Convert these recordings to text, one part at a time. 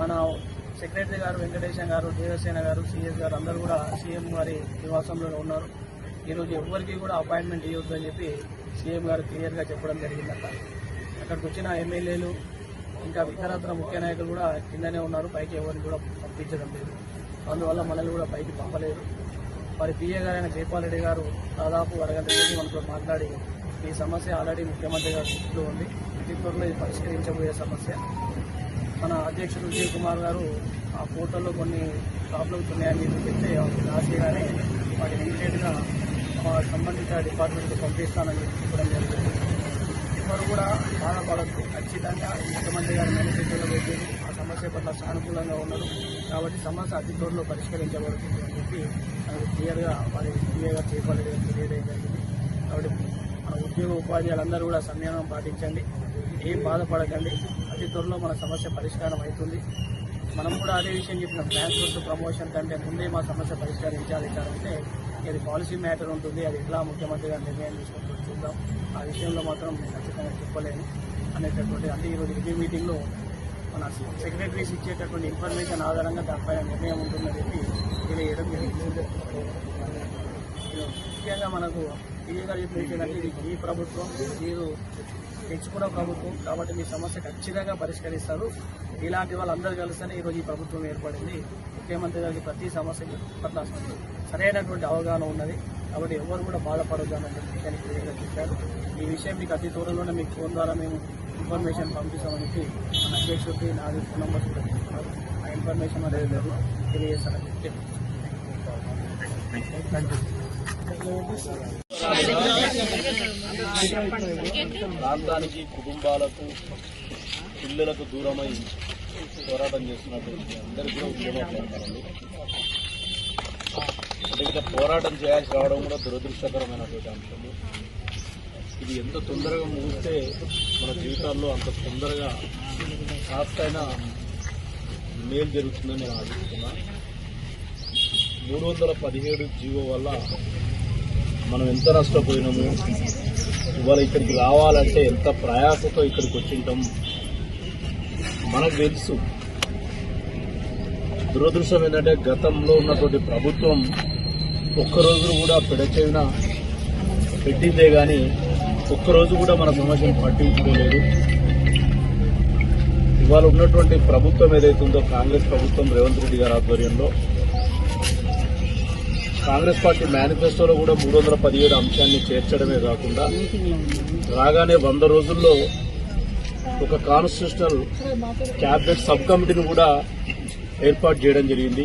మన సెక్రటరీ గారు వెంకటేశం గారు దేవసేన గారు సిఎస్ గారు అందరూ కూడా సీఎం గారి నివాసంలో ఉన్నారు. ఈరోజు ఎవరికి కూడా అపాయింట్మెంట్ ఇవ్వద్దు అని చెప్పి సీఎం గారు క్లియర్గా చెప్పడం జరిగిందట. అక్కడికి వచ్చిన ఎమ్మెల్యేలు ఇంకా ఇతరత్ర ముఖ్య నాయకులు కూడా కిందనే ఉన్నారు. పైకి ఎవరిని కూడా పంపించడం లేదు. అందువల్ల మనల్ని కూడా పైకి పంపలేదు మరి పిఏ గారైన జైపాల్ రెడ్డి గారు దాదాపు అరగంట సేపు మనతో మాట్లాడి ఈ సమస్య ఆల్రెడీ ముఖ్యమంత్రి గారి దృష్టిలో ఉంది. అతి త్వరలో ఇది పరిష్కరించబోయే సమస్య. మన అధ్యక్షుడు విజయ్ కుమార్ గారు ఆ పోర్టల్లో కొన్ని ప్రాబ్లమ్స్ ఉన్నాయని చెప్పి చెప్తే రాసిగానే వాటిని ఇమీడియట్గా మా సంబంధిత డిపార్ట్మెంట్కి పంపిస్తానని చెప్పి చెప్పడం జరిగింది. ఎవరు కూడా బాధపడద్దు ఖచ్చితంగా ముఖ్యమంత్రి గారి మేనిఫెస్టోలో పెట్టేది ఆ సమస్య పట్ల సానుకూలంగా ఉన్నారు. కాబట్టి సమస్య అతి త్వరలో పరిష్కరించబడుతుంది అని చెప్పి మనకు క్లియర్గా వారి క్లియర్గా చేపట్టడం తెలియడం జరిగింది. కాబట్టి మన ఉద్యోగ ఉపాధ్యాయులందరూ కూడా సంయమనం పాటించండి. ఏం బాధపడకండి. అతి త్వరలో మన సమస్య పరిష్కారం అవుతుంది. మనం కూడా అదే విషయం చెప్పిన ట్రాన్స్పోర్ట్ ప్రమోషన్ కంటే ముందే మా సమస్య పరిష్కరించాలి కాదంటే ఇది పాలసీ మ్యాటర్ ఉంటుంది అది ఎట్లా ముఖ్యమంత్రి గారు నిర్ణయం తీసుకుంటూ చూద్దాం. ఆ విషయంలో మాత్రం నేను ఖచ్చితంగా చెప్పలేను. అనేటటువంటి అంటే ఈరోజు రివ్యూ మీటింగ్లో మన సెక్రటరీస్ ఇచ్చేటటువంటి ఇన్ఫర్మేషన్ ఆధారంగా దానిపైన నిర్ణయం ఉంటుందని చెప్పి తెలియజేయడం జరిగింది. ముఖ్యంగా మనకు ఈ గారు ఇది ఈ ప్రభుత్వం మీరు తెచ్చుకున్న ప్రభుత్వం కాబట్టి మీ సమస్య ఖచ్చితంగా పరిష్కరిస్తారు. ఇలాంటి వాళ్ళందరూ కలిస్తేనే ఈరోజు ఈ ప్రభుత్వం ఏర్పడింది. ముఖ్యమంత్రి గారికి ప్రతి సమస్యకి పట్ల సరైనటువంటి అవగాహన ఉన్నది. కాబట్టి ఎవరు కూడా బాధపడొద్దు అన్న క్లియర్గా చెప్పారు. ఈ విషయం మీకు అతి త్వరలోనే మీకు ఫోన్ ద్వారా మేము ఇన్ఫర్మేషన్ పంపిస్తామని చెప్పి మన అధ్యక్షుడికి నాది ఫోన్ నెంబర్ కూడా ఆ ఇన్ఫర్మేషన్ అనేది తెలియజేస్తానని చెప్పి ప్రాంతానికి కుటుంబాలకు పిల్లలకు దూరమై పోరాటం చేస్తున్నటువంటి అందరికీ కూడా ఉద్యమపడతారండి అంటే పోరాటం చేయాల్సి రావడం కూడా దురదృష్టకరమైనటువంటి అంశము. ఇది ఎంత తొందరగా ముగిస్తే మన జీవితాల్లో అంత తొందరగా కాస్తైనా మేలు జరుగుతుందని నేను ఆశిస్తున్నా. మూడు వందల పదిహేడు జీవో వల్ల మనం ఎంత నష్టపోయినాము? ఇవాళ ఇక్కడికి రావాలంటే ఎంత ప్రయాసతో ఇక్కడికి వచ్చింటాం? మనకు తెలుసు. దురదృష్టం ఏంటంటే గతంలో ఉన్నటువంటి ప్రభుత్వం ఒక్కరోజు కూడా పెడచెవిన పెట్టిందే కానీ ఒక్కరోజు కూడా మన సమస్యను పట్టించుకోలేదు. ఇవాళ ఉన్నటువంటి ప్రభుత్వం ఏదైతే ఉందో కాంగ్రెస్ ప్రభుత్వం రేవంత్ రెడ్డి గారి ఆధ్వర్యంలో కాంగ్రెస్ పార్టీ మేనిఫెస్టోలో కూడా మూడు వందల పదిహేడు అంశాన్ని చేర్చడమే కాకుండా రాగానే వంద రోజుల్లో ఒక కాన్స్టిట్యూషనల్ క్యాబినెట్ సబ్ కమిటీని కూడా ఏర్పాటు చేయడం జరిగింది.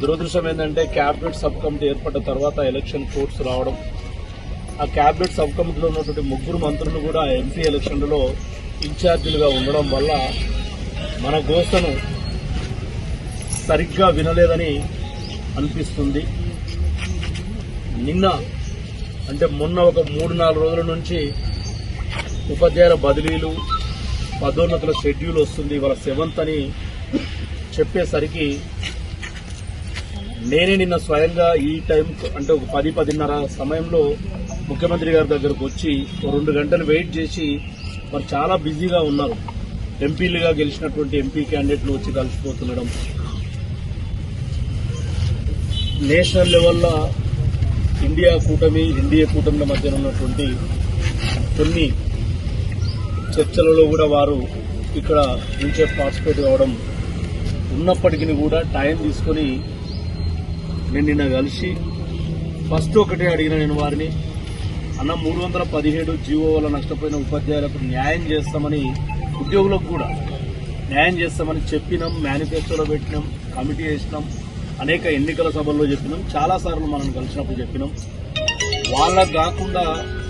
దురదృష్టం ఏంటంటే క్యాబినెట్ సబ్ కమిటీ ఏర్పడిన తర్వాత ఎలక్షన్ కోర్ట్స్ రావడం ఆ క్యాబినెట్ సబ్ కమిటీలో ఉన్నటువంటి ముగ్గురు మంత్రులు కూడా ఎంపీ ఎలక్షన్లలో ఇన్ఛార్జీలుగా ఉండడం వల్ల మన గోసను సరిగ్గా వినలేదని అనిపిస్తుంది. నిన్న అంటే మొన్న ఒక మూడు నాలుగు రోజుల నుంచి ఉపాధ్యాయుల బదిలీలు పదోన్నతుల షెడ్యూల్ వస్తుంది ఇవాళ సెవెంత్ అని చెప్పేసరికి నేనే నిన్న స్వయంగా ఈ టైం అంటే ఒక పది పదిన్నర సమయంలో ముఖ్యమంత్రి గారి దగ్గరకు వచ్చి రెండు గంటలు వెయిట్ చేసి మరి చాలా బిజీగా ఉన్నారు. ఎంపీలుగా గెలిచినటువంటి ఎంపీ క్యాండిడేట్లు వచ్చి కలిసిపోతుండడం. నేషనల్ లెవెల్లో ఇండియా కూటమి ఎన్డీఏ కూటమిల మధ్య ఉన్నటువంటి కొన్ని చర్చలలో కూడా వారు ఇక్కడ నుంచే పార్టిసిపేట్ కావడం ఉన్నప్పటికీ కూడా టైం తీసుకొని నేను నిన్న కలిసి ఫస్ట్ ఒకటే అడిగిన నేను వారిని అన్న మూడు వందల పదిహేడు జీవో వల్ల నష్టపోయిన ఉపాధ్యాయులకు న్యాయం చేస్తామని ఉద్యోగులకు కూడా న్యాయం చేస్తామని చెప్పినాం మేనిఫెస్టోలో పెట్టినాం కమిటీ వేసినాం అనేక ఎన్నికల సభల్లో చెప్పినాం. చాలా సార్లు మనం కలిసినప్పుడు చెప్పినాం. వాళ్ళకు కాకుండా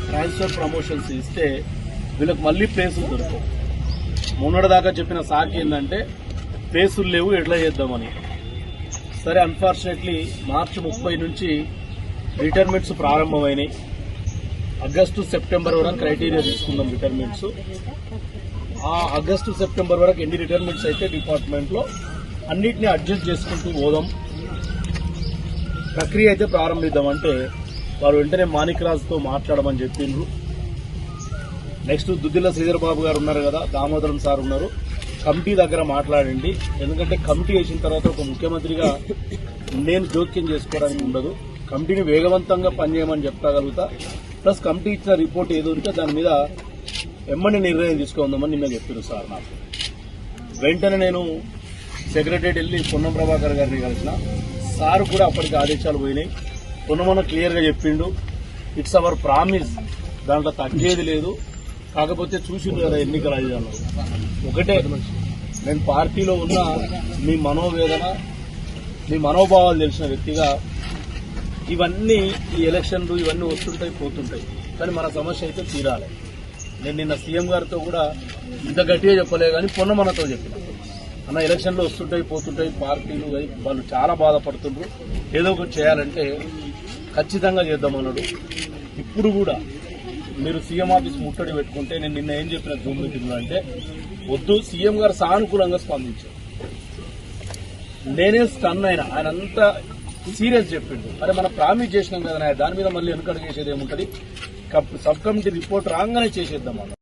ట్రాన్స్ఫర్ ప్రమోషన్స్ ఇస్తే వీళ్ళకి మళ్ళీ ప్లేసులు దొరకవు. మొన్నటిదాకా చెప్పిన సాకి ఏంటంటే ప్లేసులు లేవు ఎట్లా చేద్దామని. సరే అన్ఫార్చునేట్లీ మార్చి ముప్పై నుంచి రిటైర్మెంట్స్ ప్రారంభమైనాయి. ఆగస్టు సెప్టెంబర్ వరకు క్రైటీరియా తీసుకుందాం రిటైర్మెంట్స్ ఆ ఆగస్టు సెప్టెంబర్ వరకు ఎన్ని రిటైర్మెంట్స్ అయితే డిపార్ట్మెంట్లో అన్నిటిని అడ్జస్ట్ చేసుకుంటూ పోదాం. ప్రక్రియ అయితే ప్రారంభిద్దామంటే వారు వెంటనే మాణిక్ రాజుతో మాట్లాడమని చెప్పిండ్రు నెక్స్ట్ దుద్దిల్ల శ్రీధర్ బాబు గారు ఉన్నారు కదా దామోదరం సార్ ఉన్నారు. కమిటీ దగ్గర మాట్లాడండి. ఎందుకంటే కమిటీ వేసిన తర్వాత ఒక ముఖ్యమంత్రిగా నేను జోక్యం చేసుకోవడానికి ఉండదు. కమిటీని వేగవంతంగా పనిచేయమని చెప్తాగలుగుతా ప్లస్ కమిటీ ఇచ్చిన రిపోర్ట్ ఏదో ఉంటే దాని మీద ఎమ్మని నిర్ణయం తీసుకుందామని నిన్న చెప్పారు సార్ నాకు. వెంటనే నేను సెక్రటరేట్ వెళ్ళి పొన్నం ప్రభాకర్ గారిని కలిసిన. సార్ కూడా అప్పటికి ఆదేశాలు పోయినాయి. పొన్నమన్న క్లియర్గా చెప్పిండు. ఇట్స్ అవర్ ప్రామిస్ దాంట్లో తగ్గేది లేదు. కాకపోతే చూసిండు కదా ఎన్నికల అది ఒకటే నేను పార్టీలో ఉన్న మీ మనోవేదన మీ మనోభావాలు తెలిసిన వ్యక్తిగా ఇవన్నీ ఈ ఎలక్షన్లు ఇవన్నీ వస్తుంటాయి పోతుంటాయి. కానీ మన సమస్య అయితే తీరాలి. నేను నిన్న సీఎం గారితో కూడా ఇంత గట్టిగా చెప్పలే కానీ పొన్నమనతో చెప్పిన. అన్న ఎలక్షన్లు వస్తుంటాయి పోతుంటాయి పార్టీలు వాళ్ళు చాలా బాధపడుతుండ్రు. ఏదో ఒకటి చేయాలంటే ఖచ్చితంగా చేద్దామన్నాడు ఇప్పుడు కూడా మీరు సీఎం ఆఫీస్ ముట్టడి పెట్టుకుంటే నేను నిన్న ఏం చెప్పిన జూమ్ మీటింగ్లో అంటే వద్దు సీఎం గారు సానుకూలంగా స్పందించారు. నేనే స్టన్ అయినా ఆయన అంతా సీరియస్ చెప్పిండు. అరే మనం ప్రామిస్ చేసినాం కదా దాని మీద మళ్ళీ వెనుకడు చేసేది ఏముంటుంది? సబ్ కమిటీ రిపోర్ట్ రాగానే చేసేద్దాం